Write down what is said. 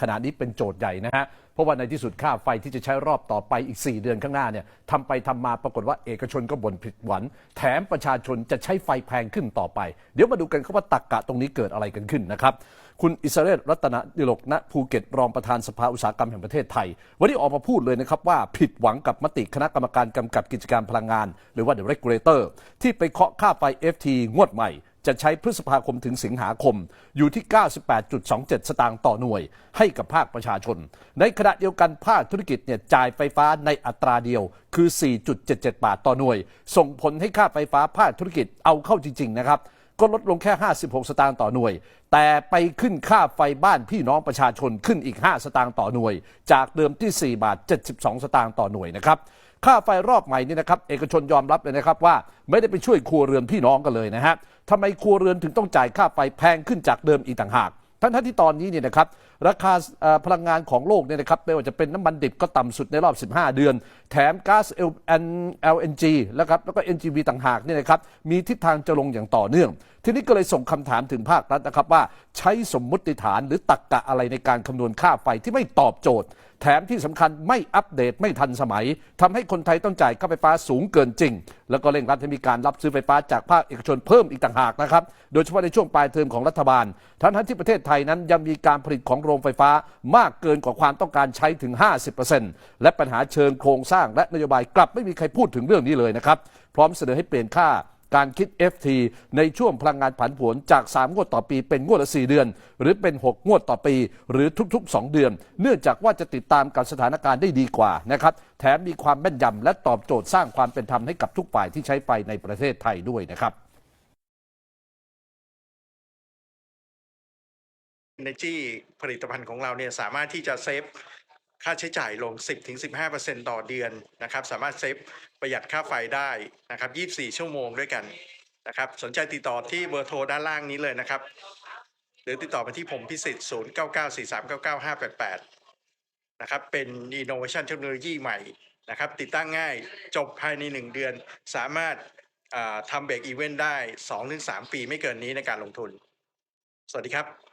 ขณะนี้เป็นโจทย์ใหญ่นะฮะ เพราะว่าในที่สุดค่าไฟที่จะใช้รอบต่อไปอีก 4 เดือนข้างหน้าเนี่ยทำไปทำมาปรากฏว่าเอกชนก็บ่นผิดหวังแถมประชาชนจะใช้ไฟแพงขึ้นต่อไป เดี๋ยวมาดูกันครับว่าตักกะตรงนี้เกิดอะไรกันขึ้นนะครับ คุณอิสราเอลรัตนดิลกณภูเก็ตรองประธานสภาอุตสาหกรรมแห่งประเทศไทย วันนี้ออกมาพูดเลยนะครับว่าผิดหวังกับมติคณะกรรมการกำกับกิจการพลังงาน หรือว่า the regulator ที่ไปเคาะค่าไฟ FT งวดใหม่ จะใช้พฤษภาคมถึงสิงหาคม อยู่ที่ 98.27 สตางค์ต่อหน่วย ให้กับภาคประชาชน ในขณะเดียวกันภาคธุรกิจเนี่ยจ่ายไฟฟ้าในอัตราเดียวคือ 4.77 บาทต่อหน่วย ส่งผลให้ค่าไฟฟ้าภาคธุรกิจเอาเข้าจริง ๆ นะครับก็ลดลงแค่ 56 สตางค์ต่อหน่วย แต่ไปขึ้นค่าไฟบ้านพี่น้องประชาชนขึ้นอีก 5 สตางค์ต่อหน่วย จากเดิมที่ 4 บาท 72 สตางค์ต่อหน่วยนะครับ ค่าไฟรอบใหม่นี่นะครับ เอกชนยอมรับเลยนะครับว่าไม่ได้ไปช่วยครัวเรือนพี่น้องกันเลยนะฮะ ทำไมครัวเรือนถึงต้องจ่ายค่าไฟแพงขึ้นจากเดิมอีกต่างหากทั้งทที่ตอนนี้เนี่ยนะครับราคาพลังงานของโลกเนี่ยนะครับไม่ว่าจะเป็นน้ำมันดิบก็ต่ำสุดในรอบ 15 เดือน แถมก๊าซ LNG แล้วครับแล้วก็ NGV ต่างหากเนี่ยนะครับมีทิศทางจะลงอย่างต่อเนื่อง ทีนี้ก็เลยส่งคำถามถึงภาครัฐนะครับว่าใช้สมมุติฐานหรือตักกะอะไรในการคำนวณค่าไฟที่ไม่ตอบโจทย์ แถมที่สำคัญไม่อัปเดตไม่ทันสมัยทำให้คนไทยต้องจ่ายค่าไฟฟ้าสูงเกินจริง แล้วก็เร่งรัดให้มีการรับซื้อไฟฟ้าจากภาคเอกชนเพิ่มอีกต่างหากนะครับโดยเฉพาะในช่วงปลายเทอมของรัฐบาลทั้งทั้งที่ประเทศไทยนั้นยังมีการผลิตของโรงไฟฟ้ามากเกินกว่าความต้องการใช้ถึง 50%และปัญหาเชิงโครงสร้างและนโยบายกลับไม่มีใครพูดถึงเรื่องนี้เลยนะครับ พร้อมเสนอให้เปลี่ยนค่าการคิด FT ในช่วงพลังงานผันผวนจาก 3 งวดต่อปีเป็นงวดละ 4 เดือน หรือเป็น 6 งวดต่อปี หรือทุกๆ 2 เดือน เนื่องจากว่าจะติดตามกับสถานการณ์ได้ดีกว่านะครับ แถมมีความแม่นยำและตอบโจทย์สร้างความเป็นธรรมให้กับทุกฝ่ายที่ใช้ไฟในประเทศไทยด้วยนะครับ Energy ผลิตภัณฑ์ของเราเนี่ยสามารถที่จะเซฟค่าใช้จ่ายลง 10-15%ต่อเดือนนะครับ สามารถเซฟประหยัดค่าไฟได้นะครับ 24 ชั่วโมงด้วยกันนะครับ สนใจติดต่อที่เบอร์โทรด้านล่างนี้เลยนะครับ หรือติดต่อมาที่ผมพิสิทธิ์ 0994399588 นะครับ เป็น Innovation Technology ใหม่นะครับ ติดตั้งง่ายจบภายใน 1 เดือน สามารถอ่าทำเบรกอีเวนต์ได้ 2-3 ปีไม่เกินนี้ในการลงทุน สวัสดีครับ